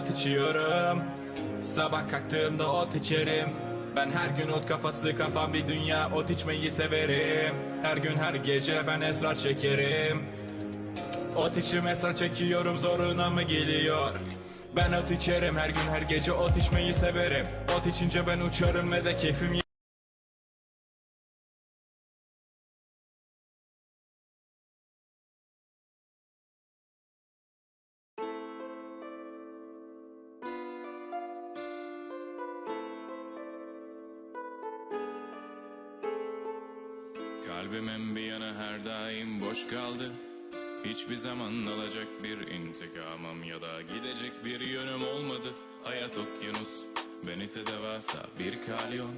ot içiyorum. Sabah kalktığımda ot içerim. Ben her gün ot kafası kafam bir dünya. Ot içmeyi severim. Her gün her gece ben esrar çekerim. Ot içim esrar çekiyorum zoruna mı geliyor? Ben ot içerim her gün her gece ot içmeyi severim. Ot içince ben uçarım ve de keyfim Kalbimin bir yanı her daim boş kaldı. Hiçbir zaman alacak bir intikamım ya da gidecek bir yönüm olmadı. Hayat okyanus, ben ise devasa bir kalyon.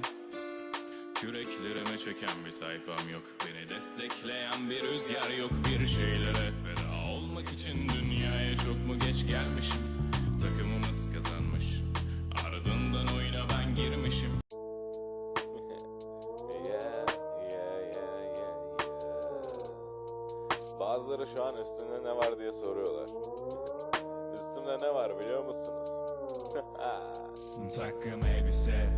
Küreklerime çeken bir sayfam yok. Beni destekleyen bir rüzgar yok. Bir şeylere feda olmak için dünyaya çok mu geç gelmişim? Takımımız kazanmış Bazıları şu an üstünde ne var diye soruyorlar. Üstümde ne var biliyor musunuz? Takım elbise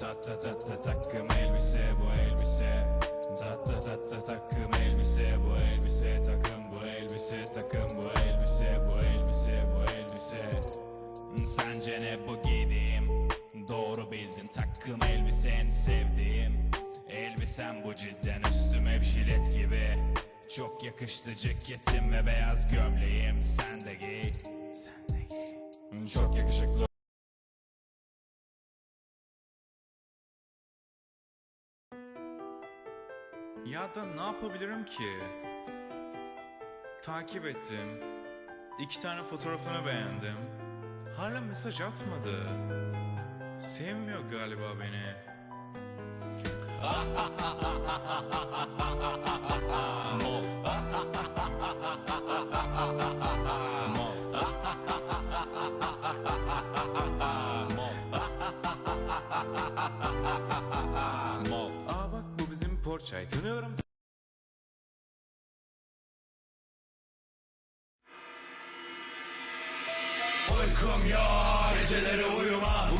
Ta ta ta ta takım elbise bu elbise. Ta ta ta ta takım elbise bu elbise. Takım bu elbise takım bu elbise bu elbise bu elbise. Sence ne bu giydiğim? Doğru bildin takım elbisen sevdiğim. Elbisem bu cidden üstüme jilet gibi Çok yakıştı ceketim ve beyaz gömleğim Sen de giy Sen de giy Çok yakışıklı Ya da ne yapabilirim ki? Takip ettim. İki tane fotoğrafını beğendim. Hala mesaj atmadı. Sevmiyor galiba beni. Aa bak bu bizim. Uykum yok geceleri uyumam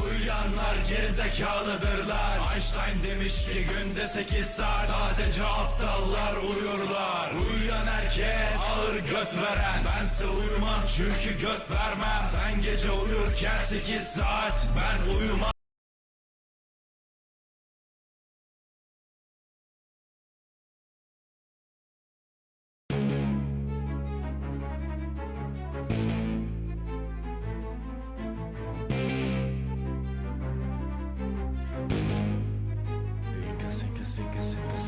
Uyuyanlar gerizekalıdırlar. Einstein demiş ki günde 8 saat Sadece aptallar uyurlar. Uyuyan herkes ağır göt veren. Bense uyumam çünkü göt vermem. Sen gece uyurken 8 saat Ben uyumam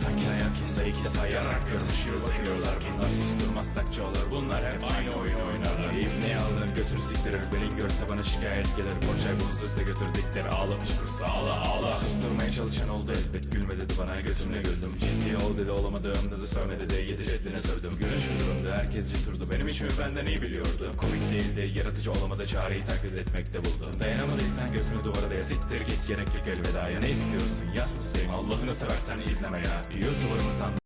Sanki hayatımda ilk defa yarak gibi bakıyorlar Bunlar susturmazsak çoğalır bunlar hep aynı oyun oynarlar. İp ne alır götür siktirir Beni görse bana şikayet gelir. Borçay bozduysa götür diktir. Ağlamış kursa ağla ağla. Susturmaya çalışan oldu elbet. Gülme dedi bana götümle güldüm. Ciddi ol dedi olamadığım dedi Sövme dedi. Yedi ceddine sövdüm Durumdu herkes cesurdu. Benim içimi benden iyi biliyordu. Komik değildi yaratıcı olamadı Çareyi taklit etmekte buldu. Dayanamadıysan götünü duvara daya. Siktir git gerek yok elvedaya Ne istiyorsun? Yaz tutayım Allah'ını seversen izleme ya. Youtuber mı sandın